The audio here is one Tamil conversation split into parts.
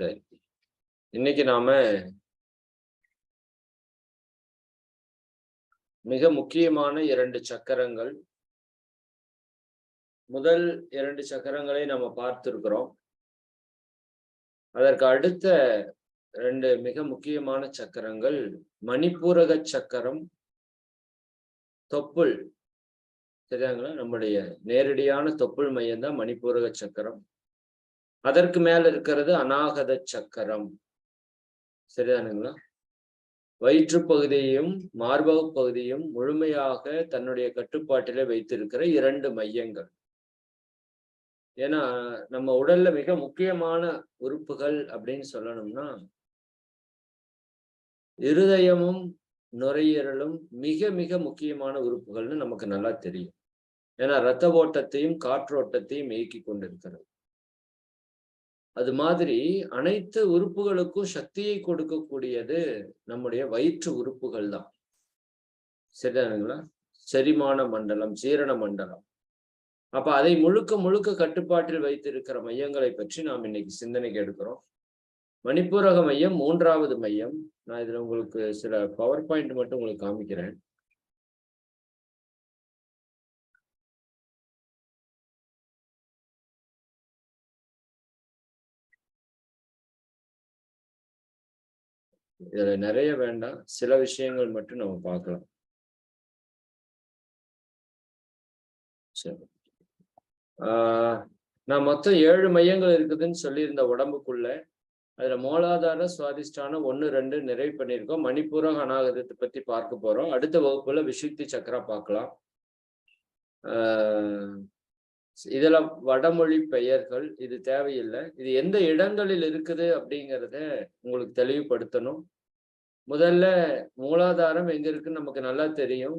சரி இன்னைக்கு நாம மிக முக்கியமான இரண்டு சக்கரங்கள் முதல் இரண்டு சக்கரங்களை நம்ம பார்த்திருக்கிறோம். அதற்கு அடுத்த ரெண்டு மிக முக்கியமான சக்கரங்கள் மணிப்பூரக சக்கரம் தொப்புள். சரியாங்களா நம்முடைய நேரடியான தொப்புள் மையம் தான் மணிப்பூரக சக்கரம். அதற்கு மேல இருக்கிறது அநாகத சக்கரம். சரிதானுங்களா? வயிற்று பகுதியையும் மார்பக பகுதியும் முழுமையாக தன்னுடைய கட்டுப்பாட்டிலே வைத்திருக்கிற இரண்டு மையங்கள். ஏன்னா நம்ம உடல்ல மிக முக்கியமான உறுப்புகள் அப்படின்னு சொல்லணும்னா இருதயமும் நுரையீரலும் மிக மிக முக்கியமான உறுப்புகள்னு நமக்கு நல்லா தெரியும். ஏன்னா இரத்த ஓட்டத்தையும் காற்றோட்டத்தையும் இயக்கி கொண்டிருக்கிறது. அது மாதிரி அனைத்து உறுப்புகளுக்கும் சக்தியை கொடுக்கக்கூடியது நம்முடைய வயிற்று உறுப்புகள் தான். சரிதானுங்களா? செரிமான மண்டலம் சீரண மண்டலம். அப்ப அதை முழுக்க முழுக்க கட்டுப்பாட்டில் வைத்திருக்கிற மையங்களை பற்றி நாம் இன்னைக்கு சிந்தனைக்கு எடுக்கிறோம். மணிப்பூரக மையம் மூன்றாவது மையம். நான் இதுல உங்களுக்கு சில பவர் பாயிண்ட் மட்டும் உங்களுக்கு காமிக்கிறேன். இதுல நிறைய வேண்டாம். சில விஷயங்கள் மட்டும் நம்ம பார்க்கலாம். சரி. ஆஹ் நான் மொத்தம் ஏழு மையங்கள் இருக்குதுன்னு சொல்லியிருந்த உடம்புக்குள்ள அதுல மூலாதார சுவாதிஷ்டான ஒன்று ரெண்டு நிறைவு பண்ணியிருக்கோம். மணிப்பூரம் அநாகதத்தை பத்தி பார்க்க போறோம். அடுத்த வகுப்புல விசுத்தி சக்கரா பார்க்கலாம். ஆஹ் இதுல வடமொழி பெயர்கள் இது தேவையில்லை. இது எந்த இடங்களில் இருக்குது அப்படிங்கிறத உங்களுக்கு தெளிவுபடுத்தணும். முதல்ல மூலாதாரம் எங்க இருக்குன்னு நமக்கு நல்லா தெரியும்.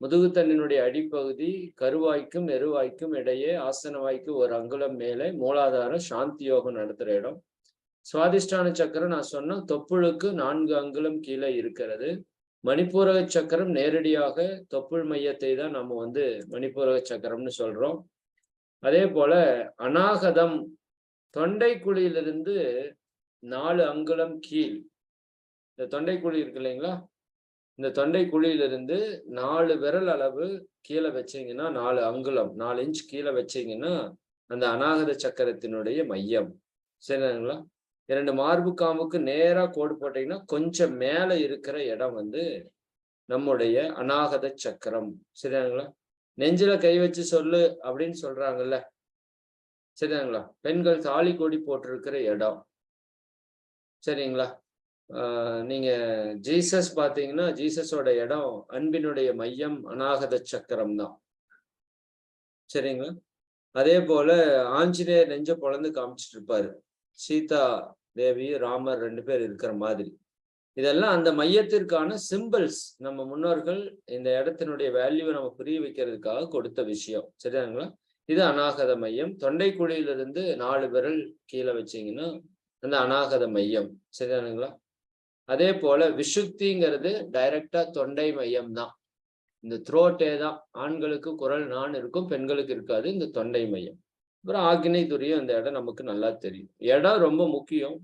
முதுகுத்தண்ணினுடைய அடிப்பகுதி கருவாய்க்கும் எருவாய்க்கும் இடையே ஆசனவாய்க்கு ஒரு அங்குலம் மேலே மூலாதாரம் சாந்தி யோகம் நடத்துற இடம். சுவாதிஷ்டான சக்கரம் நான் சொன்ன தொப்புளுக்கு நான்கு அங்குலம் கீழே இருக்கிறது. மணிப்பூரக சக்கரம் நேரடியாக தொப்புள் மையத்தை தான் நம்ம வந்து மணிப்பூரக சக்கரம்னு சொல்றோம். அதே போல அநாகதம் தொண்டை குழியிலிருந்து நாலு அங்குலம் கீழ் இந்த தொண்டை குழி இருக்கு இல்லைங்களா? இந்த தொண்டை குழியிலிருந்து நாலு விரல் அளவு கீழே வச்சீங்கன்னா நாலு அங்குலம் நாலு இன்ச் கீழே வச்சீங்கன்னா அந்த அநாகத சக்கரத்தினுடைய மையம். சரிங்களா? இரண்டு மார்பு காம்புக்கு நேராக கோடு போட்டீங்கன்னா கொஞ்சம் மேலே இருக்கிற இடம் வந்து நம்முடைய அநாகத சக்கரம். சரிங்களா? நெஞ்சில கை வச்சு சொல்லு அப்படின்னு சொல்றாங்கல்ல. சரிங்களா? பெண்கள் தாலி கொடி போட்டிருக்கிற இடம். சரிங்களா? நீங்க ஜீசஸ் பாத்தீங்கன்னா ஜீசஸோட இடம் அன்பினுடைய மையம் அநாகத சக்கரம் தான் சரிங்களா? அதே போல ஆஞ்சநேயர் நெஞ்ச பொழந்து காமிச்சிட்டு இருப்பாரு சீதா தேவி ராமர் ரெண்டு பேர் இருக்கிற மாதிரி. இதெல்லாம் அந்த மையத்திற்கான சிம்பிள்ஸ் நம்ம முன்னோர்கள் இந்த இடத்தினுடைய வேல்யூவை நம்ம புரிய வைக்கிறதுக்காக கொடுத்த விஷயம். சரிதாங்களா இது அநாகத மையம். தொண்டை குழியிலிருந்து நாலு விரல் கீழே வச்சீங்கன்னா அந்த அநாகத மையம். சரிதானுங்களா? அதே போல விஷுக்திங்கிறது டைரக்டா தொண்டை மையம் தான் இந்த த்ரோட்டே தான். ஆண்களுக்கு குரல் நான் இருக்கும் பெண்களுக்கு இருக்காது இந்த தொண்டை மையம். அப்புறம் ஆக்கினை துரியம் இந்த இடம் நமக்கு நல்லா தெரியும். இடம் ரொம்ப முக்கியம்.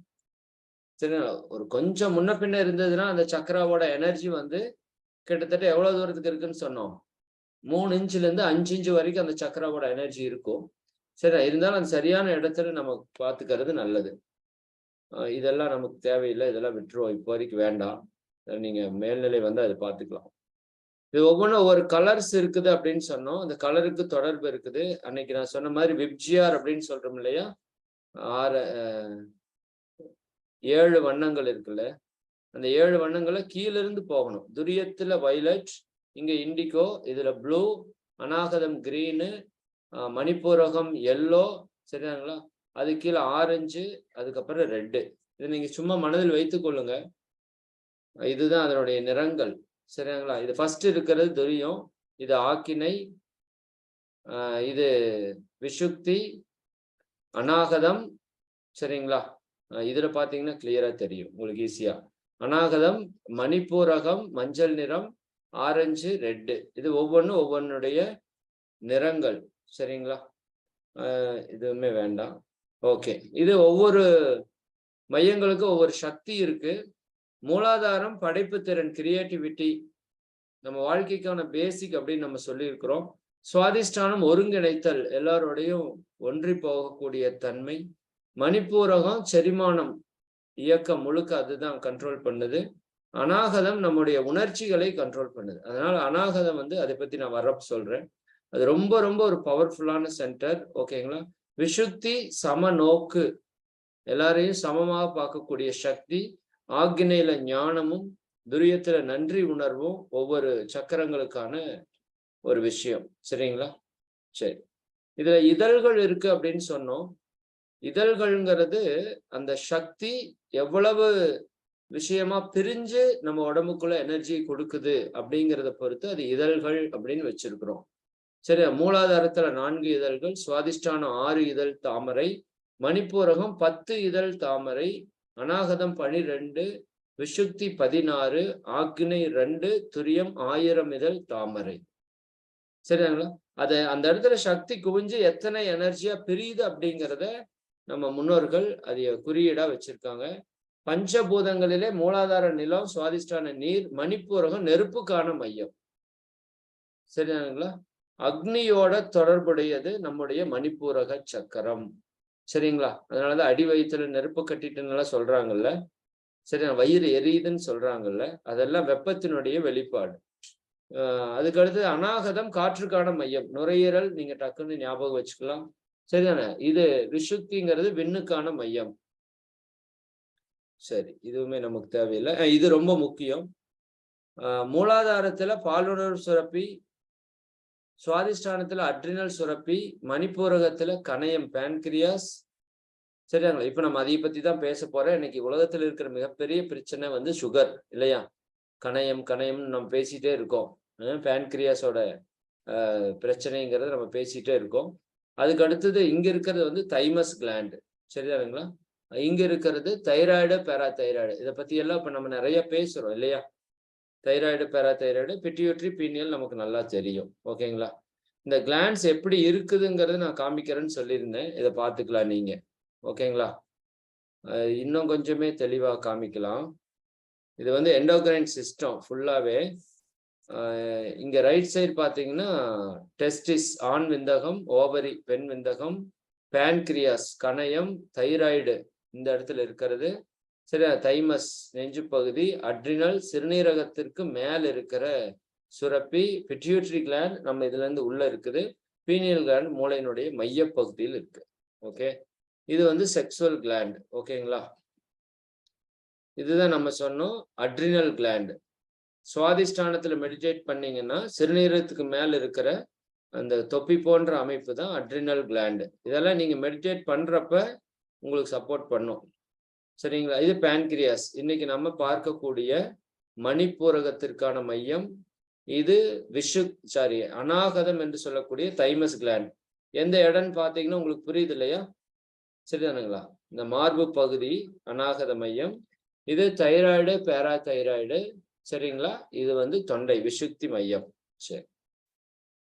சரி ஒரு கொஞ்சம் முன்ன பின்ன இருந்ததுன்னா அந்த சக்கராவோட எனர்ஜி வந்து கிட்டத்தட்ட எவ்வளவு தூரத்துக்கு இருக்குன்னு சொன்னோம்? மூணு இன்ச்சுல இருந்து அஞ்சு இன்ச்சு வரைக்கும் அந்த சக்கராவோட எனர்ஜி இருக்கும். சரி இருந்தாலும் அந்த சரியான இடத்துல நம்ம பார்த்துக்கிறது நல்லது. இதெல்லாம் நமக்கு தேவையில்லை இதெல்லாம் விட்டுருவோம். இப்போ வரைக்கும் வேண்டாம் நீங்கள் மேல்நிலை வந்து அதை பார்த்துக்கலாம். இது ஒவ்வொன்றும் ஒவ்வொரு கலர்ஸ் இருக்குது அப்படின்னு சொன்னோம். அந்த கலருக்கு தொடர்பு இருக்குது. அன்னைக்கு நான் சொன்ன மாதிரி விப்ஜிஆர் அப்படின்னு சொல்றோம் இல்லையா? ஆறு ஏழு வண்ணங்கள் இருக்குல்ல? அந்த ஏழு வண்ணங்களை கீழேருந்து போகணும். துரியத்துல வைலட் இங்க இண்டிகோ இதுல ப்ளூ அநாகதம் கிரீனு மணிப்பூரகம் எல்லோ சரிதாங்களா அது கீழே ஆரஞ்சு அதுக்கப்புறம் ரெட்டு. இதை நீங்க சும்மா மனதில் வைத்துக் கொள்ளுங்க. இதுதான் அதனுடைய நிறங்கள். சரிங்களா? இது ஃபர்ஸ்ட் இருக்கிறது துரியம். இது ஆக்கினை இது விஷுக்தி அநாகதம். சரிங்களா? இதுல பாத்தீங்கன்னா கிளியரா தெரியும். உங்களுக்கு ஈஸியா அநாகதம் மணிப்பூரகம் மஞ்சள் நிறம் ஆரஞ்சு ரெட்டு. இது ஒவ்வொன்றும் ஒவ்வொன்றுடைய நிறங்கள். சரிங்களா? இதுவுமே வேண்டாம். ஓகே. இது ஒவ்வொரு மையங்களுக்கும் ஒவ்வொரு சக்தி இருக்கு. மூலாதாரம் படைப்பு திறன் கிரியேட்டிவிட்டி நம்ம வாழ்க்கைக்கான பேசிக் அப்படின்னு நம்ம சொல்லியிருக்கிறோம். சுவாதிஷ்டானம் ஒருங்கிணைத்தல் எல்லாரோடையும் ஒன்றி போகக்கூடிய தன்மை. மணிப்பூரகம் செரிமானம் இயக்கம் முழுக்க அதுதான் கண்ட்ரோல் பண்ணுது. அநாகதம் நம்முடைய உணர்ச்சிகளை கண்ட்ரோல் பண்ணுது. அதனால அநாகதம் வந்து அதை பத்தி நான் வர சொல்றேன். அது ரொம்ப ரொம்ப ஒரு பவர்ஃபுல்லான சென்டர் ஓகேங்களா விஷுத்தி சம நோக்கு. எல்லாரையும் சமமாக பார்க்கக்கூடிய சக்தி ஆக்னியில ஞானமும் துரியத்துல நன்றி உணர்வும் ஒவ்வொரு சக்கரங்களுக்கான ஒரு விஷயம். சரிங்களா? சரி. இதுல இதழ்கள் இருக்கு அப்படின்னு சொன்னோம். இதழ்கள்ங்கிறது அந்த சக்தி எவ்வளவு விஷயமா பிரிஞ்சு நம்ம உடம்புக்குள்ள எனர்ஜி கொடுக்குது அப்படிங்கிறத பொறுத்து அது இதழ்கள் அப்படின்னு வச்சிருக்கிறோம். சரியா மூலாதாரத்துல நான்கு இதழ்கள் சுவாதிஷ்டானம் ஆறு இதழ் தாமரை மணிப்பூரகம் பத்து இதழ் தாமரை அநாகதம் பனிரெண்டு விசுக்தி பதினாறு ஆக்னை ரெண்டு துரியம் ஆயிரம் இதழ் தாமரை. சரிங்களா? அதை அந்த இடத்துல சக்தி குவிஞ்சு எத்தனை எனர்ஜியா பிரியுது அப்படிங்கிறத நம்ம முன்னோர்கள் அதைய குறியீடா வச்சிருக்காங்க. பஞ்சபூதங்களிலே மூலாதார நிலம் சுவாதிஷ்டான நீர் மணிப்பூரகம் நெருப்புக்கான மையம். சரிங்களா? அக்னியோட தொடர்புடையது நம்முடைய மணிப்பூரக சக்கரம். சரிங்களா? அதனாலதான் அடி வயிற்றுல நெருப்பு கட்டிட்டுன்னு சொல்றாங்கல்ல. சரி வயிறு எரியுதுன்னு சொல்றாங்கல்ல. அதெல்லாம் வெப்பத்தினுடைய வெளிப்பாடு. ஆஹ் அதுக்கடுத்து அநாகதம் காற்றுக்கான மையம். நுரையீரல் நீங்க டக்குன்னு ஞாபகம் வச்சுக்கலாம். சரிதானே? இது விஷுக்திங்கிறது விண்ணுக்கான மையம். சரி இதுவுமே நமக்கு தேவையில்லை. இது ரொம்ப முக்கியம். மூலாதாரத்துல பாலுணர்வு சுரப்பி சுவாதிஷ்டானத்துல அட்ரினல் சுரப்பி மணிப்பூரகத்துல கணையம் பேன்கிரியாஸ் சரியாங்களா இப்ப நம்ம அதை பத்தி தான் பேச போறோம் இன்னைக்கு உலகத்துல இருக்கிற மிகப்பெரிய பிரச்சனை வந்து சுகர் இல்லையா? கணையம் கணையம்னு நம்ம பேசிட்டே இருக்கோம். பேன்கிரியாஸோட பிரச்சனைங்கிறத நம்ம பேசிட்டே இருக்கோம். அதுக்கு அடுத்தது இங்க இருக்கிறது வந்து தைமஸ் கிளாண்டு சரிதானுங்களா? இங்க இருக்கிறது தைராய்டு பேரா தைராய்டு இதை பத்தி எல்லாம் இப்ப நம்ம நிறைய பேசுறோம் இல்லையா? தைராய்டு பேராதைராய்டு பிட்டியூட்ரி பீனியல் நமக்கு நல்லா தெரியும். ஓகேங்களா? இந்த கிளான்ஸ் எப்படி இருக்குதுங்கிறது நான் காமிக்கிறேன்னு சொல்லியிருந்தேன். இதை பார்த்துக்கலாம் நீங்கள் ஓகேங்களா? இன்னும் கொஞ்சமே தெளிவாக காமிக்கலாம். இது வந்து எண்டோகிரைன் சிஸ்டம் ஃபுல்லாகவே இங்கே ரைட் சைடு பார்த்தீங்கன்னா டெஸ்டிஸ் ஆண் விந்தகம் ஓவரி பெண் விந்தகம் பேன்கிரியாஸ் கணையம் தைராய்டு இந்த இடத்துல இருக்கிறது. சரியா தைமஸ் நெஞ்சு பகுதி அட்ரினல் சிறுநீரகத்திற்கு மேல் இருக்கிற சுரப்பி பிட்யூட்ரி கிளாண்ட் நம்ம இதுல இருந்து உள்ள இருக்குது. பீனியல் கிளாண்ட் மூளையினுடைய மையப்பகுதியில் இருக்கு. ஓகே இது வந்து செக்ஸுவல் கிளாண்ட் ஓகேங்களா இதுதான் நம்ம சொன்னோம் அட்ரினல் கிளாண்ட் சுவாதிஷ்டானத்துல மெடிடேட் பண்ணீங்கன்னா சிறுநீரகத்துக்கு மேல இருக்கிற அந்த தொப்பி போன்ற அமைப்பு தான் அட்ரினல் கிளாண்டு இதெல்லாம் நீங்க மெடிடேட் பண்றப்ப உங்களுக்கு சப்போர்ட் பண்ணும். சரிங்களா? இது பேன்கிரியாஸ் இன்னைக்கு நம்ம பார்க்கக்கூடிய மணிப்பூரகத்திற்கான மையம் இது விஷு சாரி அநாகதம் என்று சொல்லக்கூடிய தைமஸ் கிளாண்ட் எந்த இடம்னு பார்த்தீங்கன்னா உங்களுக்கு புரியுது இல்லையா? சரிதானுங்களா? இந்த மார்பு பகுதி அநாகத மையம். இது தைராய்டு பேரா தைராய்டு சரிங்களா? இது வந்து தொண்டை விஷுக்தி மையம். சரி.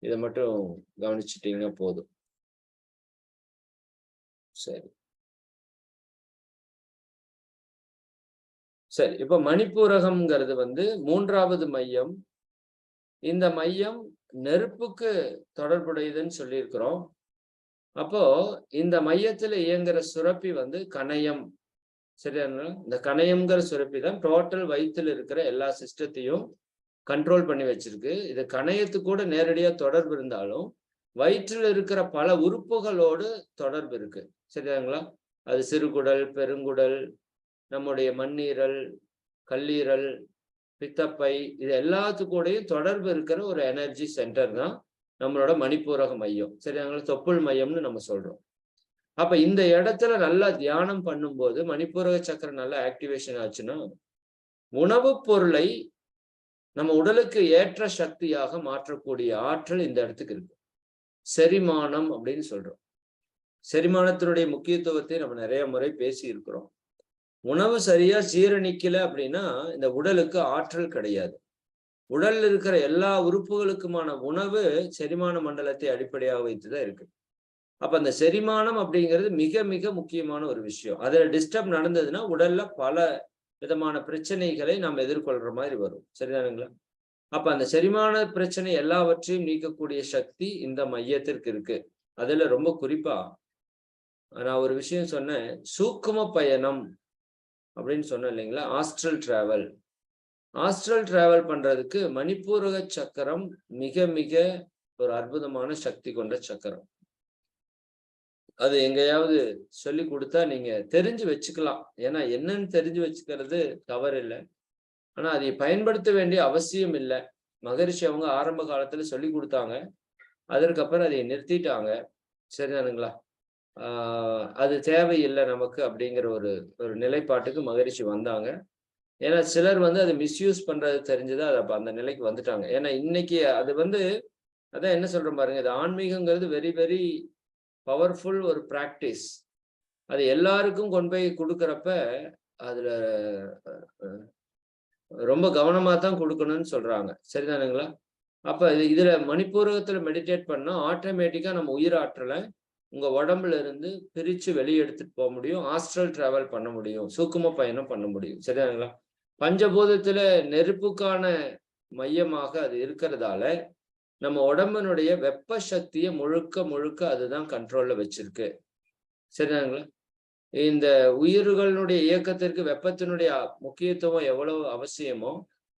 இதை மட்டும் கவனிச்சிட்டீங்கன்னா போதும். சரி. சரி இப்ப மணிப்பூரகம்ங்கிறது வந்து மூன்றாவது மையம். இந்த மையம் நெருப்புக்கு தொடர்புடையதுன்னு சொல்லியிருக்கிறோம். அப்போ இந்த மையத்துல இயங்குற சுரப்பி வந்து கணையம். சரியா இந்த கணையம்ங்கிற சுரப்பி தான் டோட்டல் வயிற்றுல இருக்கிற எல்லா சிஸ்டத்தையும் கண்ட்ரோல் பண்ணி வச்சிருக்கு. இது கணையத்து கூட நேரடியா தொடர்பு இருந்தாலும் வயிற்றில் இருக்கிற பல உறுப்புகளோடு தொடர்பு இருக்கு. சரியாங்களா அது சிறுகுடல் பெருங்குடல் நம்முடைய மண்ணீரல் கல்லீரல் பித்தப்பை இது எல்லாத்துக்கூடையும் தொடர்பு இருக்கிற ஒரு எனர்ஜி சென்டர் தான் நம்மளோட மணிப்பூரக மையம். சரி அதனால தொப்புள் மையம்னு நம்ம சொல்றோம். அப்ப இந்த இடத்துல நல்லா தியானம் பண்ணும்போது மணிப்பூரக சக்கரம் நல்லா ஆக்டிவேஷன் ஆச்சுன்னா உணவுப் பொருளை நம்ம உடலுக்கு ஏற்ற சக்தியாக மாற்றக்கூடிய ஆற்றல் இந்த இடத்துக்கு இருக்கு. செரிமானம் அப்படின்னு சொல்றோம். செரிமானத்தினுடைய முக்கியத்துவத்தை நம்ம நிறைய முறை பேசி இருக்கிறோம் உணவு சரியா சீரணிக்கல அப்படின்னா இந்த உடலுக்கு ஆற்றல் கிடையாது. உடல்ல இருக்கிற எல்லா உறுப்புகளுக்குமான உணவு செரிமான மண்டலத்தை அடிப்படையாக வைத்துதான் இருக்கு. அப்ப அந்த செரிமானம் அப்படிங்கிறது மிக மிக முக்கியமான ஒரு விஷயம். அதுல டிஸ்டர்ப் நடந்ததுன்னா உடல்ல பல விதமான பிரச்சனைகளை நாம் எதிர்கொள்ற மாதிரி வரும். சரிதானுங்களா? அப்ப அந்த செரிமான பிரச்சனை எல்லாவற்றையும் நீக்கக்கூடிய சக்தி இந்த மையத்திற்கு இருக்கு. அதுல ரொம்ப குறிப்பா நான் ஒரு விஷயம் சொன்னேன். சூக்கும பயணம் அப்படின்னு சொன்னேன் இல்லைங்களா? ஆஸ்ட்ரல் டிராவல் ஆஸ்ட்ரல் டிராவல் பண்ணுறதுக்கு மணிப்பூரக சக்கரம் மிக மிக ஒரு அற்புதமான சக்தி கொண்ட சக்கரம். அது எங்கேயாவது சொல்லி கொடுத்தா நீங்க தெரிஞ்சு வச்சுக்கலாம். ஏன்னா என்னன்னு தெரிஞ்சு வச்சுக்கிறது தவறு இல்லை ஆனா அதை பயன்படுத்த வேண்டிய அவசியம் இல்லை. மகரிஷி அவங்க ஆரம்ப காலத்துல சொல்லி கொடுத்தாங்க. அதற்கப்புறம் அதை நிறுத்திட்டாங்க. சரிதானுங்களா? அது தேவையில்லை நமக்கு அப்படிங்கிற ஒரு ஒரு நிலைப்பாட்டுக்கு மகரிஷி வந்தாங்க. ஏன்னா சிலர் வந்து அதை மிஸ்யூஸ் பண்றது தெரிஞ்சது அது அப்போ அந்த நிலைக்கு வந்துட்டாங்க. ஏன்னா இன்னைக்கு அது வந்து அதான் என்ன சொல்றேன் பாருங்க இது ஆன்மீகங்கிறது வெரி வெரி பவர்ஃபுல் ஒரு ப்ராக்டிஸ் அது எல்லாருக்கும் கொண்டு போய் கொடுக்குறப்ப அதுல ரொம்ப கவனமா தான் கொடுக்கணும்னு சொல்றாங்க. சரிதானுங்களா? அப்ப இது இதுல மணிப்பூரகத்துல மெடிடேட் பண்ணா ஆட்டோமேட்டிக்கா நம்ம உயிர் ஆற்றலை உங்க உடம்புல இருந்து பிரிச்சு வெளியே எடுத்துட்டு போக முடியும். ஹாஸ்டல் டிராவல் பண்ண முடியும். சூக்கும பயணம் பண்ண முடியும். சரிதானுங்களா? பஞ்சபூதத்துல நெருப்புக்கான மையமாக அது இருக்கிறதால நம்ம உடம்பினுடைய வெப்ப சக்தியை முழுக்க முழுக்க அதுதான் கண்ட்ரோல்ல வச்சிருக்கு. சரிதானுங்களா? இந்த உயிர்களுடைய இயக்கத்திற்கு வெப்பத்தினுடைய முக்கியத்துவம் எவ்வளவு அவசியமோ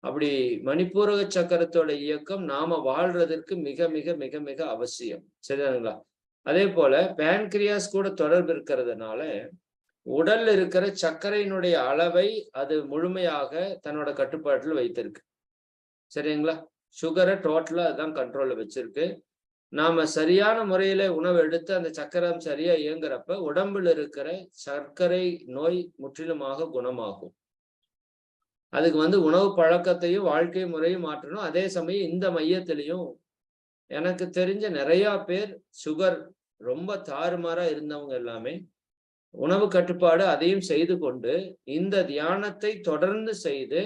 அப்படி மணிப்பூரக சக்கரத்தோட இயக்கம் நாம வாழ்றதற்கு மிக மிக மிக மிக அவசியம். சரிதானுங்களா? அதே போல பேன்கிரியாஸ் கூட தொடர்பு இருக்கிறதுனால உடல்ல இருக்கிற சர்க்கரையினுடைய அளவை அது முழுமையாக தன்னோட கட்டுப்பாட்டில் வைத்திருக்கு. சரிங்களா? சுகரை டோட்டலா அதுதான் கண்ட்ரோல்ல வச்சிருக்கு. நாம சரியான முறையில உணவு எடுத்து அந்த சக்கரம் சரியா இயங்குறப்ப உடம்புல இருக்கிற சர்க்கரை நோய் முற்றிலுமாக குணமாகும். அதுக்கு வந்து உணவு பழக்கத்தையும் வாழ்க்கை முறையும் மாற்றணும். அதே சமயம் இந்த மையத்திலையும் எனக்கு தெரிஞ்ச நிறைய பேர் சுகர் ரொம்ப தாறுமாறா இருந்தவங்க எல்லாமே உணவு கட்டுப்பாடு அதையும் செய்து கொண்டு இந்த தியானத்தை தொடர்ந்து செய்து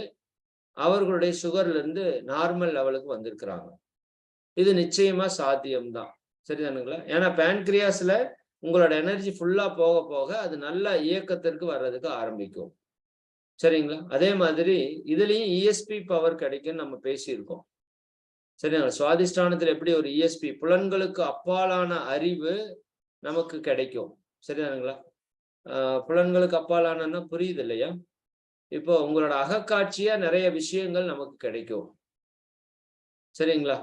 அவர்களுடைய சுகர்ல இருந்து நார்மல் லெவலுக்கு வந்திருக்கிறாங்க. இது நிச்சயமா சாத்தியம்தான். சரிதானுங்களா ஏன்னா பேன்கிரியாஸ்ல உங்களோட எனர்ஜி ஃபுல்லா போக போக அது நல்ல இயக்கத்திற்கு வர்றதுக்கு ஆரம்பிக்கும். சரிங்களா? அதே மாதிரி இதுலயும் இஎஸ்பி பவர் கிடைக்கும்னு நம்ம பேசியிருக்கோம். சரிங்களா? சுவாதிஷ்டானத்துல எப்படி ஒரு இஎஸ்பி புலன்களுக்கு அப்பாலான அறிவு நமக்கு கிடைக்கும். சரிதானுங்களா? புலன்களுக்கு அப்பாலானா புரியுது இல்லையா? இப்போ உங்களோட அகக்காட்சியா நிறைய விஷயங்கள் நமக்கு கிடைக்கும். சரிங்களா?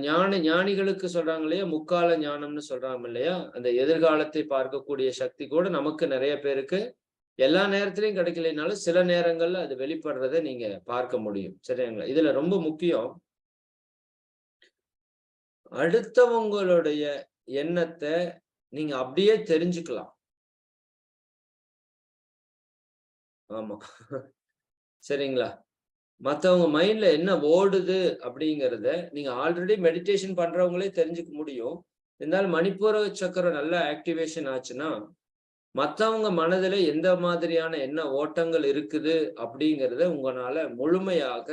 ஞான ஞானிகளுக்கு சொல்றாங்க இல்லையா? முக்கால ஞானம்னு சொல்றாங்க இல்லையா? அந்த எதிர்காலத்தை பார்க்கக்கூடிய சக்தி கூட நமக்கு நிறைய பேருக்கு எல்லா நேரத்திலையும் கிடைக்கலைனாலும் சில நேரங்கள்ல அது வெளிப்படுறத நீங்க பார்க்க முடியும். சரிங்களா இதுல ரொம்ப முக்கியம். அடுத்தவங்களுடைய எண்ணத்தை நீங்க அப்படியே தெரிஞ்சுக்கலாம். ஆமா. சரிங்களா? மற்றவங்க மைண்ட்ல என்ன ஓடுது அப்படிங்கிறத நீங்க ஆல்ரெடி மெடிடேஷன் பண்றவங்களே தெரிஞ்சுக்க முடியும். இருந்தாலும் மணிப்பூர சக்கரம் நல்லா ஆக்டிவேஷன் ஆச்சுன்னா மற்றவங்க மனதில் எந்த மாதிரியான என்ன ஓட்டங்கள் இருக்குது அப்படிங்கிறத உங்களால முழுமையாக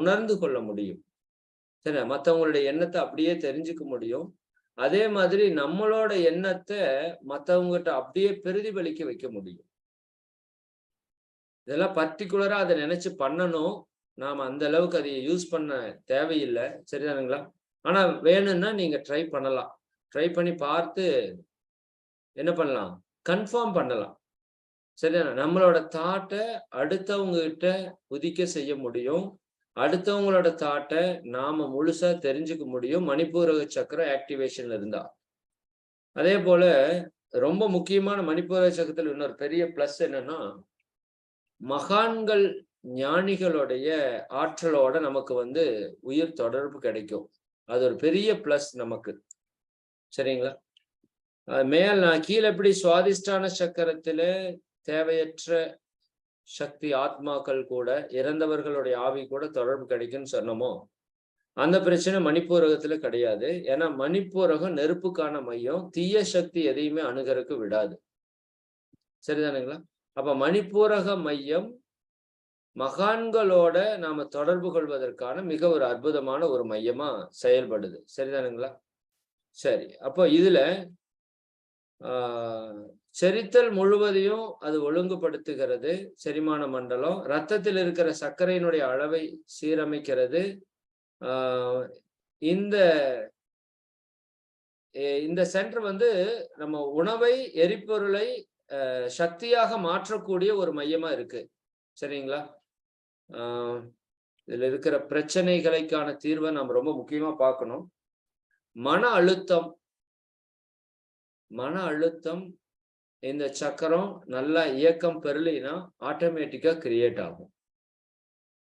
உணர்ந்து கொள்ள முடியும். சரி மற்றவங்களுடைய எண்ணத்தை அப்படியே தெரிஞ்சுக்க முடியும். அதே மாதிரி நம்மளோட எண்ணத்தை மற்றவங்ககிட்ட அப்படியே பிரதிபலிக்க வைக்க முடியும். இதெல்லாம் பர்டிகுலரா அதை நினைச்சு பண்ணணும். நாம அந்த அளவுக்கு அதை யூஸ் பண்ண தேவையில்லை. சரிதானுங்களா? ஆனா வேணும்னா நீங்க ட்ரை பண்ணலாம். ட்ரை பண்ணி பார்த்து என்ன பண்ணலாம்? கன்ஃபார்ம் பண்ணலாம். சரிதானா? நம்மளோட தாட்டை அடுத்தவங்க கிட்ட உதிக்க செய்ய முடியும். அடுத்தவங்களோட தாட்டை நாம முழுசா தெரிஞ்சுக்க முடியும். மணிப்பூரக சக்கரம் ஆக்டிவேஷன்ல இருந்தா. அதே போல ரொம்ப முக்கியமான மணிப்பூரக சக்கரத்துல இன்னொரு பெரிய பிளஸ் என்னன்னா மகான்கள் ஞானிகளுடைய ஆற்றலோட நமக்கு வந்து உயிர் தொடர்பு கிடைக்கும். அது ஒரு பெரிய பிளஸ் நமக்கு. சரிங்களா? மேல் நான் கீழே எப்படி சுவாதிஷ்டான சக்கரத்துல தேவையற்ற சக்தி ஆத்மாக்கள் கூட இறந்தவர்களுடைய ஆவி கூட தொடர்பு கிடைக்குன்னு சொன்னோமோ? அந்த பிரச்சனை மணிப்பூரகத்துல கிடையாது. ஏன்னா மணிப்பூரகம் நெருப்புக்கான மையம். தீய சக்தி எதையுமே அணுகருக்கு விடாது. சரிதானுங்களா? அப்ப மணிப்பூரக மையம் மகான்களோட நாம தொடர்பு கொள்வதற்கான மிக ஒரு அற்புதமான ஒரு மையமா செயல்படுது. சரிதானுங்களா? சரி. அப்போ இதுல ஆஹ் செரித்தல் முழுவதையும் அது ஒழுங்குபடுத்துகிறது செரிமான மண்டலம். ரத்தத்தில் இருக்கிற சர்க்கரையினுடைய அளவை சீரமைக்கிறது. இந்த இந்த சென்டர் வந்து நம்ம உணவை எரிபொருளை சக்தியாக மாற்றக்கூடிய ஒரு மையமா இருக்கு. சரிங்களா? இதில் இதுல இருக்கிற பிரச்சனைகளுக்கான தீர்வை நம்ம ரொம்ப முக்கியமா பார்க்கணும். மன அழுத்தம் மன அழுத்தம் இந்த சக்கரம் நல்லா இயக்கம் பெறலினா ஆட்டோமேட்டிக்காக கிரியேட் ஆகும்.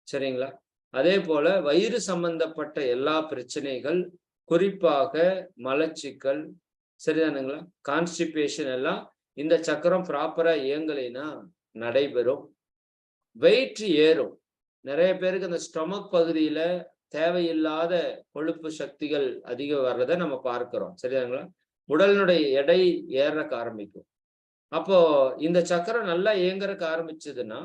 சரிங்களா? அதே போல வயிறு சம்பந்தப்பட்ட எல்லா பிரச்சனைகள் குறிப்பாக மலச்சிக்கல் சரிதானுங்களா? கான்ஸ்டிபேஷன் எல்லாம் இந்த சக்கரம் ப்ராப்பரா இயங்கலைன்னா நடைபெறும். வெயிட் ஏறும். நிறைய பேருக்கு அந்த ஸ்டொமக் பகுதியில தேவையில்லாத கொழுப்பு சக்திகள் அதிகம் வர்றதை நம்ம பார்க்கிறோம். சரிதானுங்களா? உடலினுடைய எடை ஏறக்க ஆரம்பிக்கும். அப்போ இந்த சக்கரம் நல்லா இயங்குறக்க ஆரம்பிச்சதுன்னா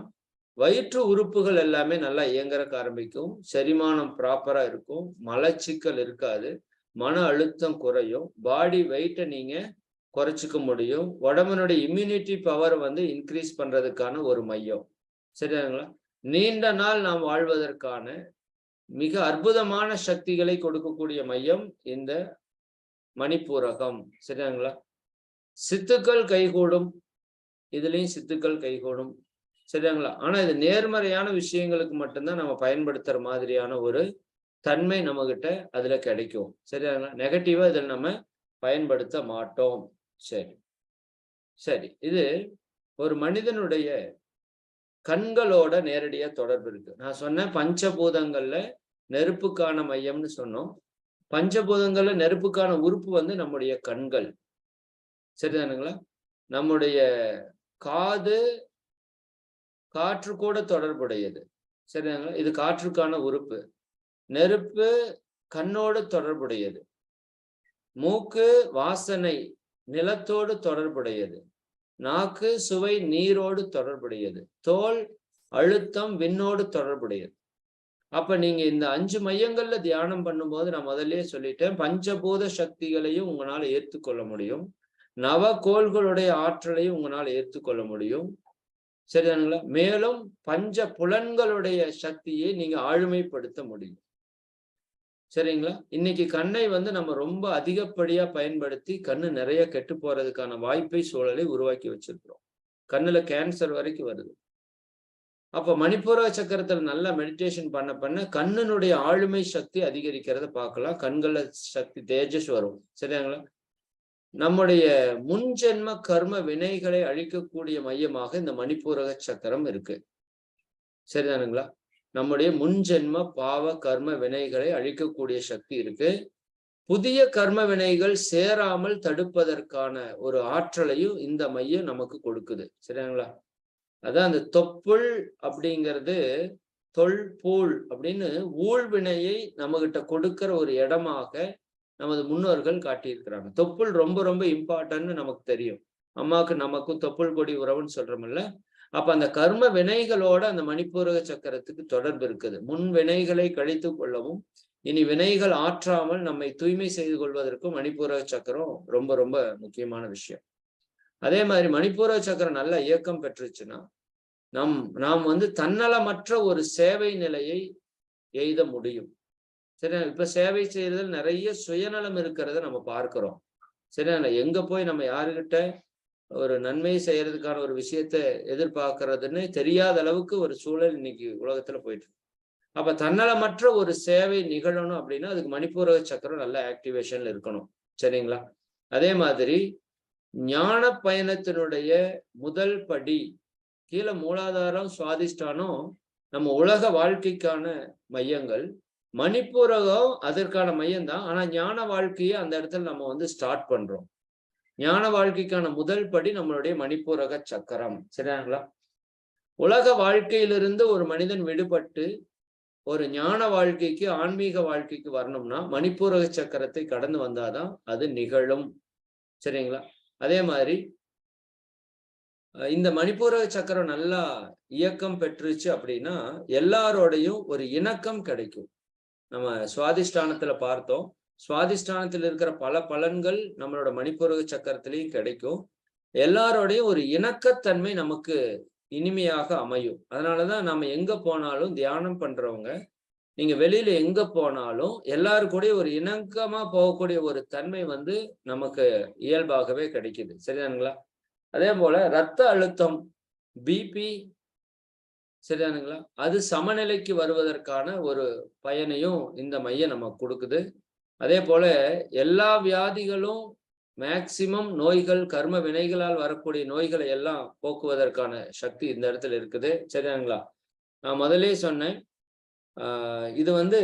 வயிற்று உறுப்புகள் எல்லாமே நல்லா இயங்குறக்க ஆரம்பிக்கும். செரிமானம் ப்ராப்பரா இருக்கும். மலச்சிக்கல் இருக்காது. மன அழுத்தம் குறையும். பாடி வெயிட்டை நீங்க குறைச்சிக்க முடியும். உடம்புனுடைய இம்யூனிட்டி பவர் வந்து இன்க்ரீஸ் பண்றதுக்கான ஒரு மையம். சரியாங்களா நீண்ட நாள் நாம் வாழ்வதற்கான மிக அற்புதமான சக்திகளை கொடுக்கக்கூடிய மையம் இந்த மணிப்பூரகம். சரியாங்களா சித்துக்கள் கைகூடும். இதுலேயும் சித்துக்கள் கைகூடும். சரிங்களா? ஆனா இது நேர்மறையான விஷயங்களுக்கு மட்டும்தான் நம்ம பயன்படுத்துற மாதிரியான ஒரு தன்மை நம்ம கிட்ட அதுல கிடைக்கும். சரிங்களா? நெகட்டிவா இதில் நம்ம பயன்படுத்த மாட்டோம். சரி. சரி. இது ஒரு மனிதனுடைய கண்களோட நேரடியா தொடர்பு இருக்கு. நான் சொன்னேன் பஞ்சபூதங்கள்ல நெருப்புக்கான மையம்னு சொன்னோம். பஞ்சபூதங்கள்ல நெருப்புக்கான உறுப்பு வந்து நம்முடைய கண்கள். சரிதானுங்களா? நம்முடைய காது காற்று கூட தொடர்புடையது. சரிதாங்களா இது காற்றுக்கான உறுப்பு. நெருப்பு கண்ணோடு தொடர்புடையது. மூக்கு வாசனை நிலத்தோடு தொடர்புடையது. நாக்கு சுவை நீரோடு தொடர்புடையது. தோல் அழுத்தம் விண்ணோடு தொடர்புடையது. அப்ப நீங்க இந்த அஞ்சு மையங்கள்ல தியானம் பண்ணும்போது நான் முதல்லயே சொல்லிட்டேன் பஞ்சபூத சக்திகளையும் உங்களால ஏற்றுக்கொள்ள முடியும். நவ கோள்களுடைய ஆற்றலையும் உங்களால் ஏற்றுக்கொள்ள முடியும். சரிதானுங்களா? மேலும் பஞ்ச புலன்களுடைய சக்தியை நீங்க ஆளுமைப்படுத்த முடியும். சரிங்களா? இன்னைக்கு கண்ணை வந்து நம்ம ரொம்ப அதிகப்படியா பயன்படுத்தி கண்ணு நிறைய கெட்டு போறதுக்கான வாய்ப்பை சூழலை உருவாக்கி வச்சிருக்கிறோம். கண்ணுல கேன்சர் வரைக்கும் வருது. அப்ப மணிப்பூர சக்கரத்துல நல்லா மெடிடேஷன் பண்ண பண்ண கண்ணினுடைய ஆளுமை சக்தி அதிகரிக்கிறத பார்க்கலாம். கண்கள்ல சக்தி தேஜஸ் வரும். சரியாங்களா நம்முடைய முன்ஜென்ம கர்ம வினைகளை அழிக்கக்கூடிய மையமாக இந்த மணிப்பூரக சக்கரம் இருக்கு. சரிதானுங்களா? நம்முடைய முன்ஜென்ம பாவ கர்ம வினைகளை அழிக்கக்கூடிய சக்தி இருக்கு. புதிய கர்ம வினைகள் சேராமல் தடுப்பதற்கான ஒரு ஆற்றலையும் இந்த மையம் நமக்கு கொடுக்குது. சரிதானுங்களா? அதான் அந்த தொப்புள் அப்படிங்கிறது தொல்பூல் அப்படின்னு ஊழ்வினையை நம்மகிட்ட கொடுக்கிற ஒரு இடமாக நமது முன்னோர்கள் காட்டியிருக்கிறாங்க. தொப்புள் ரொம்ப ரொம்ப இம்பார்ட்டன்ட்னு நமக்கு தெரியும். அம்மாவுக்கு நமக்கும் தொப்புள் கொடி உறவுன்னு சொல்றோம்ல. அப்ப அந்த கர்ம வினைகளோட அந்த மணிப்பூரக சக்கரத்துக்கு தொடர்பு இருக்குது. முன் வினைகளை கழித்து கொள்ளவும் இனி வினைகள் ஆற்றாமல் நம்மை தூய்மை செய்து கொள்வதற்கும் மணிப்பூரக சக்கரம் ரொம்ப ரொம்ப முக்கியமான விஷயம். அதே மாதிரி மணிப்பூரக சக்கரம் நல்ல இயக்கம் பெற்றுச்சுன்னா நம் நாம் வந்து தன்னலமற்ற ஒரு சேவை நிலையை எய்த முடியும். சரி இப்ப சேவை செய்யறதுல நிறைய சுயநலம் இருக்கிறத நம்ம பார்க்கிறோம். சரியா? எங்க போய் நம்ம யாருகிட்ட ஒரு நன்மை செய்யறதுக்கான ஒரு விஷயத்த எதிர்பார்க்கறதுன்னு தெரியாத அளவுக்கு ஒரு சூழல் இன்னைக்கு உலகத்துல போயிட்டு அப்ப தன்னலமற்ற ஒரு சேவை நிகழணும் அப்படின்னா அதுக்கு மணிப்பூரக சக்கரம் நல்ல ஆக்டிவேஷன்ல இருக்கணும். சரிங்களா? அதே மாதிரி ஞான பயணத்தினுடைய முதல் படி கீழே மூலாதாரம் சுவாதிஷ்டானம் நம்ம உலக வாழ்க்கைக்கான மையங்கள் மணிப்பூரகம் அதற்கான மையம்தான். ஆனா ஞான வாழ்க்கையை அந்த இடத்துல நம்ம வந்து ஸ்டார்ட் பண்றோம். ஞான வாழ்க்கைக்கான முதல் படி நம்மளுடைய மணிப்பூரக சக்கரம். சரியாங்களா உலக வாழ்க்கையிலிருந்து ஒரு மனிதன் விடுபட்டு ஒரு ஞான வாழ்க்கைக்கு ஆன்மீக வாழ்க்கைக்கு வரணும்னா மணிப்பூரக சக்கரத்தை கடந்து வந்தாதான் அது நிகழும். சரிங்களா? அதே மாதிரி இந்த மணிப்பூரக சக்கரம் நல்லா இயக்கம் பெற்றுச்சு அப்படின்னா எல்லாரோடையும் ஒரு இணக்கம் கிடைக்கும். நம்ம சுவாதிஷ்டானத்துல பார்த்தோம். சுவாதிஷ்டானத்தில் இருக்கிற பல பலன்கள் நம்மளோட மணிப்பூரக சக்கரத்திலையும் கிடைக்கும். எல்லாரோடையும் ஒரு இணக்கத்தன்மை நமக்கு இனிமையாக அமையும். அதனாலதான் நம்ம எங்க போனாலும் தியானம் பண்றவங்க நீங்க வெளியில எங்க போனாலும் எல்லாரு கூட ஒரு இணக்கமா போகக்கூடிய ஒரு தன்மை வந்து நமக்கு இயல்பாகவே கிடைக்குது. சரிதானுங்களா? அதே போல ரத்த அழுத்தம் பிபி சரிதானுங்களா? அது சமநிலைக்கு வருவதற்கான ஒரு பயனையும் இந்த மையம் நமக்கு கொடுக்குது. அதே போல எல்லா வியாதிகளும் மேக்சிமம் நோய்கள் கர்ம வினைகளால் வரக்கூடிய நோய்களை எல்லாம் போக்குவதற்கான சக்தி இந்த இடத்துல இருக்குது. சரியானுங்களா நான் முதலே சொன்னேன். இது வந்து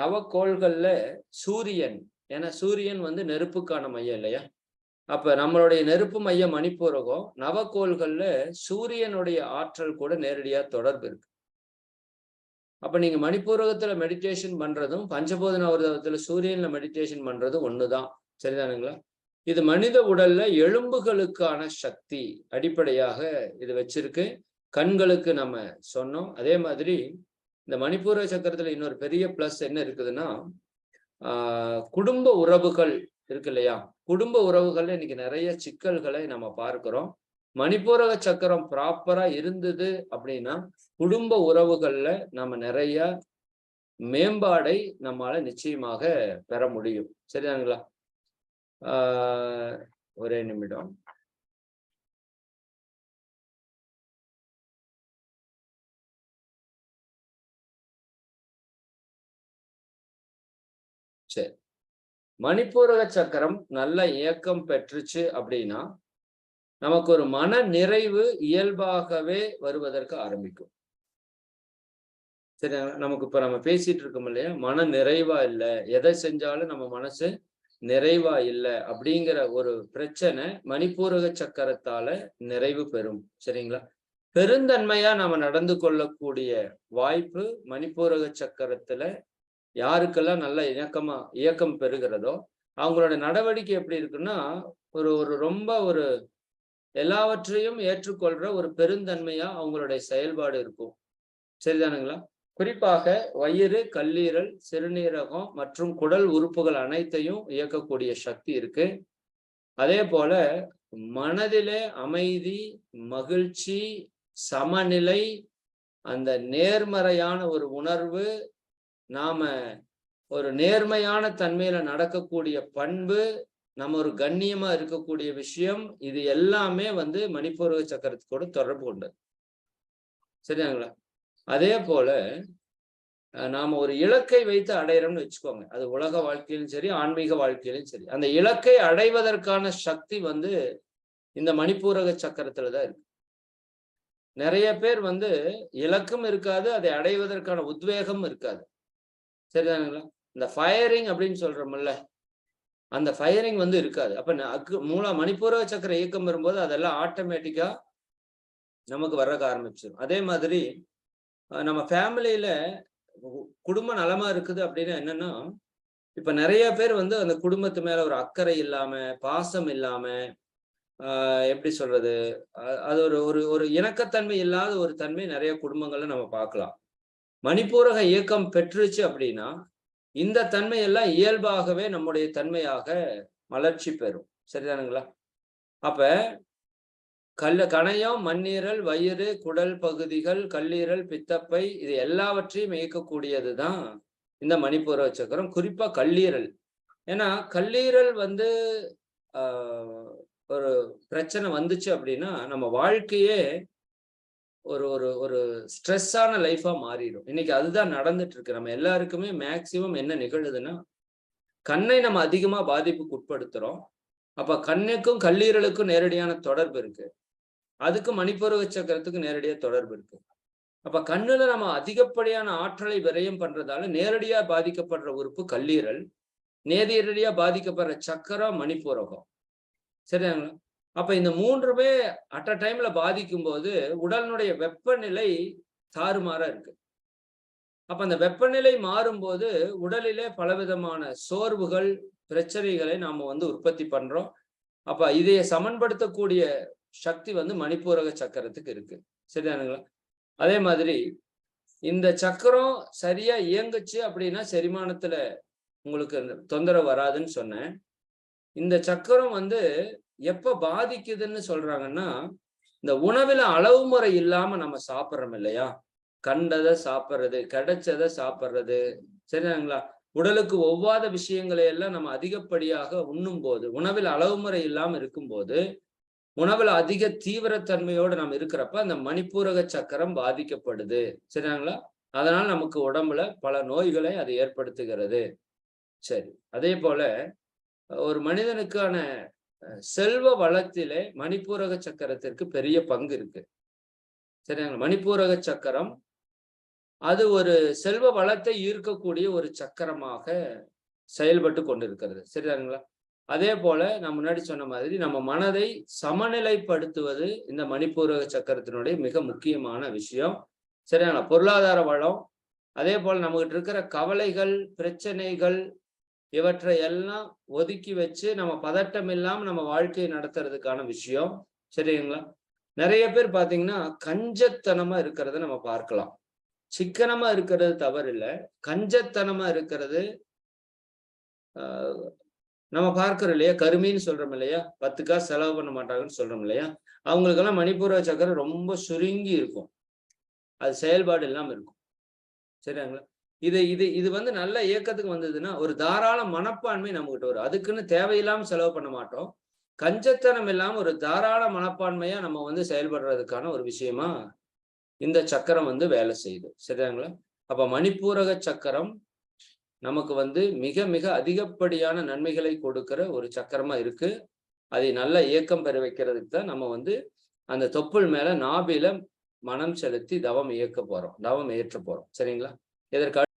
நவக்கோள்களில் சூரியன். ஏன்னா சூரியன் வந்து நெருப்புக்கான மையம் இல்லையா? அப்ப நம்மளுடைய நெருப்பு மையம் மணிப்பூரகம் நவக்கோள்கள்ல சூரியனுடைய ஆற்றல் கூட நேரடியா தொடர்பு இருக்கு. அப்ப நீங்க மணிப்பூரகத்துல மெடிடேஷன் பண்றதும் பஞ்சபோத நவரதத்துல சூரியன்ல மெடிடேஷன் பண்றதும் ஒண்ணுதான். சரிதானுங்களா? இது மனித உடல்ல எலும்புகளுக்கான சக்தி அடிப்படையாக இது வச்சிருக்கு. கண்களுக்கு நம்ம சொன்னோம். அதே மாதிரி இந்த மணிப்பூர சக்கரத்துல இன்னொரு பெரிய பிளஸ் என்ன இருக்குதுன்னா குடும்ப உறவுகள் இருக்கு இல்லையா? குடும்ப உறவுகள்ல இன்னைக்கு நிறைய சிக்கல்களை நம்ம பார்க்கிறோம். மணிப்பூரக சக்கரம் ப்ராப்பரா இருந்தது அப்படின்னா குடும்ப உறவுகள்ல நம்ம நிறைய மேம்பாடை நம்மால நிச்சயமாக பெற முடியும். சரிதானுங்களா? ஒரே நிமிடம். மணிப்பூரக சக்கரம் நல்ல இயக்கம் பெற்றுச்சு அப்படின்னா நமக்கு ஒரு மன நிறைவு இயல்பாகவே வருவதற்கு ஆரம்பிக்கும். சரி நமக்கு இப்ப நம்ம பேசிட்டு இருக்கோம் இல்லையா? மன நிறைவா இல்லை. எதை செஞ்சாலும் நம்ம மனசு நிறைவா இல்லை அப்படிங்கிற ஒரு பிரச்சனை மணிப்பூரக சக்கரத்தால நிறைவு பெறும். சரிங்களா? பெருந்தன்மையா நம்ம நடந்து கொள்ளக்கூடிய வாய்ப்பு மணிப்பூரக சக்கரத்துல யாருக்கெல்லாம் நல்ல இயக்கமா இயக்கம் பெறுகிறதோ அவங்களோட நடவடிக்கை எப்படி இருக்குன்னா ஒரு ஒரு ரொம்ப ஒரு எல்லாவற்றையும் ஏற்றுக்கொள்ற ஒரு பெருந்தன்மையா அவங்களுடைய செயல்பாடு இருக்கும். சரிதானுங்களா? குறிப்பாக வயிறு கல்லீரல் சிறுநீரகம் மற்றும் குடல் உறுப்புகள் அனைத்தையும் இயக்கக்கூடிய சக்தி இருக்கு. அதே போல மனதிலே அமைதி மகிழ்ச்சி சமநிலை அந்த நேர்மறையான ஒரு உணர்வு நாம ஒரு நேர்மையான தன்மையில நடக்கக்கூடிய பண்பு நம்ம ஒரு கண்ணியமா இருக்கக்கூடிய விஷயம் இது எல்லாமே வந்து மணிப்பூர்வ சக்கரத்துக்கூட தொடர்பு கொண்டது. சரியாங்களா அதே போல நாம ஒரு இலக்கை வைத்து அடையிறோம்னு வச்சுக்கோங்க. அது உலக வாழ்க்கையிலும் சரி ஆன்மீக வாழ்க்கையிலும் சரி. அந்த இலக்கை அடைவதற்கான சக்தி வந்து இந்த மணிப்பூரக சக்கரத்துல தான் இருக்கு. நிறைய பேர் வந்து இலக்கும் இருக்காது அதை அடைவதற்கான உத்வேகம் இருக்காது. சரிதானுங்களா? இந்த ஃபயரிங் அப்படின்னு சொல்றோம்ல அந்த ஃபயரிங் வந்து இருக்காது. அப்ப அக்கு மூல மணிப்பூர சக்கர இயக்கம் வரும்போது அதெல்லாம் ஆட்டோமேட்டிக்கா நமக்கு வர்றக்க ஆரம்பிச்சிடும் அதே மாதிரி நம்ம ஃபேமிலியில குடும்ப நலமா இருக்குது அப்படின்னா என்னன்னா இப்ப நிறைய பேர் வந்து அந்த குடும்பத்து மேல ஒரு அக்கறை இல்லாம பாசம் இல்லாம எப்படி சொல்றது? அது ஒரு ஒரு ஒரு இணக்கத்தன்மை இல்லாத ஒரு தன்மை நிறைய குடும்பங்கள்ல நம்ம பார்க்கலாம். மணிப்பூரக இயக்கம் பெற்றுச்சு அப்படின்னா இந்த தன்மையெல்லாம் இயல்பாகவே நம்முடைய தன்மையாக மலர்ச்சி பெறும். சரிதானுங்களா? அப்ப கல் கணையம் மண்ணீரல் வயிறு குடல் பகுதிகள் கல்லீரல் பித்தப்பை இது எல்லாவற்றையும் இயக்கக்கூடியது தான் இந்த மணிப்பூர சக்கரம் குறிப்பா கல்லீரல். ஏன்னா கல்லீரல் வந்து ஒரு பிரச்சனை வந்துச்சு அப்படின்னா நம்ம வாழ்க்கையே ஒரு ஒரு ஒரு ஸ்ட்ரெஸ்ஸான லைஃபாக மாறிடும். இன்னைக்கு அதுதான் நடந்துட்டு இருக்கு நம்ம எல்லாருக்குமே மேக்சிமம் என்ன நிகழுதுன்னா கண்ணை நம்ம அதிகமாக பாதிப்புக்கு உட்படுத்துறோம். அப்போ கண்ணுக்கும் கல்லீரலுக்கும் நேரடியான தொடர்பு இருக்கு. அதுக்கு மணிப்பருவ சக்கரத்துக்கு நேரடியாக தொடர்பு இருக்கு. அப்ப கண்ணுல நம்ம அதிகப்படியான ஆற்றலை விரயம் பண்றதால நேரடியா பாதிக்கப்படுற உறுப்பு கல்லீரல் நேரடியா பாதிக்கப்படுற சக்கரம் மணிப்பூரகம். சரிங்களா அப்ப இந்த மூன்றுமே அட் அ டைம்ல பாதிக்கும் போது உடலினுடைய வெப்பநிலை தாறுமாறா இருக்கு. அப்ப அந்த வெப்பநிலை மாறும்போது உடலிலே பலவிதமான சோர்வுகள் பிரச்சனைகளை நாம வந்து உற்பத்தி பண்றோம். அப்ப இதைய சமன்படுத்தக்கூடிய சக்தி வந்து மணிப்பூரக சக்கரத்துக்கு இருக்கு. சரிதானுங்களா அதே மாதிரி இந்த சக்கரம் சரியா இயங்குச்சு அப்படின்னா செரிமானத்துல உங்களுக்கு தொந்தரவு வராதுன்னு சொன்னேன். இந்த சக்கரம் வந்து எப்ப பாதிக்குதுன்னு சொல்றாங்கன்னா இந்த உணவுல அளவு முறை இல்லாம நம்ம சாப்பிட்றோம் இல்லையா? கண்டதை சாப்பிட்றது கிடைச்சதை சாப்பிட்றது சரிங்களா உடலுக்கு ஒவ்வாத விஷயங்களை எல்லாம் நம்ம அதிகப்படியாக உண்ணும் போது உணவில் அளவு முறை இல்லாம இருக்கும்போது உணவுல அதிக தீவிரத்தன்மையோடு நம்ம இருக்கிறப்ப அந்த மணிப்பூரக சக்கரம் பாதிக்கப்படுது சரிங்களா அதனால நமக்கு உடம்புல பல நோய்களை அது ஏற்படுத்துகிறது. சரி அதே போல ஒரு மனிதனுக்கான செல்வ வளத்திலே மணிப்பூரக சக்கரத்திற்கு பெரிய பங்கு இருக்கு. சரிங்களா? மணிப்பூரக சக்கரம் அது ஒரு செல்வ வளத்தை ஈர்க்கக்கூடிய ஒரு சக்கரமாக செயல்பட்டு கொண்டிருக்கிறது. சரிதாங்களா அதே போல நான் முன்னாடி சொன்ன மாதிரி நம்ம மனதை சமநிலைப்படுத்துவது இந்த மணிப்பூரக சக்கரத்தினுடைய மிக முக்கியமான விஷயம். சரியான பொருளாதார வளம் அதே போல நம்மகிட்ட இருக்கிற கவலைகள் பிரச்சனைகள் இவற்றை எல்லாம் ஒதுக்கி வச்சு நம்ம பதட்டம் இல்லாம நம்ம வாழ்க்கையை நடத்துறதுக்கான விஷயம். சரிங்களா? நிறைய பேர் பாத்தீங்கன்னா கஞ்சத்தனமா இருக்கிறத நம்ம பார்க்கலாம். சிக்கனமா இருக்கிறது தவறு இல்லை கஞ்சத்தனமா இருக்கிறது நம்ம பார்க்கிறோம் இல்லையா? கருமின்னு சொல்றோம் இல்லையா? பத்து காசு செலவு பண்ண மாட்டாங்கன்னு சொல்றோம் இல்லையா? அவங்களுக்கெல்லாம் மணிப்பூர சக்கரம் ரொம்ப சுருங்கி இருக்கும். அது செயல்பாடு இல்லாம இருக்கும். சரிங்களா? இது இது இது வந்து நல்ல இயக்கத்துக்கு வந்ததுன்னா ஒரு தாராள மனப்பான்மை நம்மகிட்ட வரும். அதுக்குன்னு தேவையில்லாம செலவு பண்ண மாட்டோம். கஞ்சத்தனம் இல்லாம ஒரு தாராள மனப்பான்மையா நம்ம வந்து செயல்படுறதுக்கான ஒரு விஷயமா இந்த சக்கரம் வந்து வேலை செய்யுது. சரிதாங்களா? அப்ப மணிப்பூரக சக்கரம் நமக்கு வந்து மிக மிக அதிகப்படியான நன்மைகளை கொடுக்கிற ஒரு சக்கரமா இருக்கு. அதை நல்ல இயக்கம் பெற வைக்கிறதுக்கு தான் நம்ம வந்து அந்த தொப்புள் மேல நாபில மனம் செலுத்தி தவம் இயக்க போறோம். தவம் ஏற்ற போறோம். சரிங்களா? இதற்கு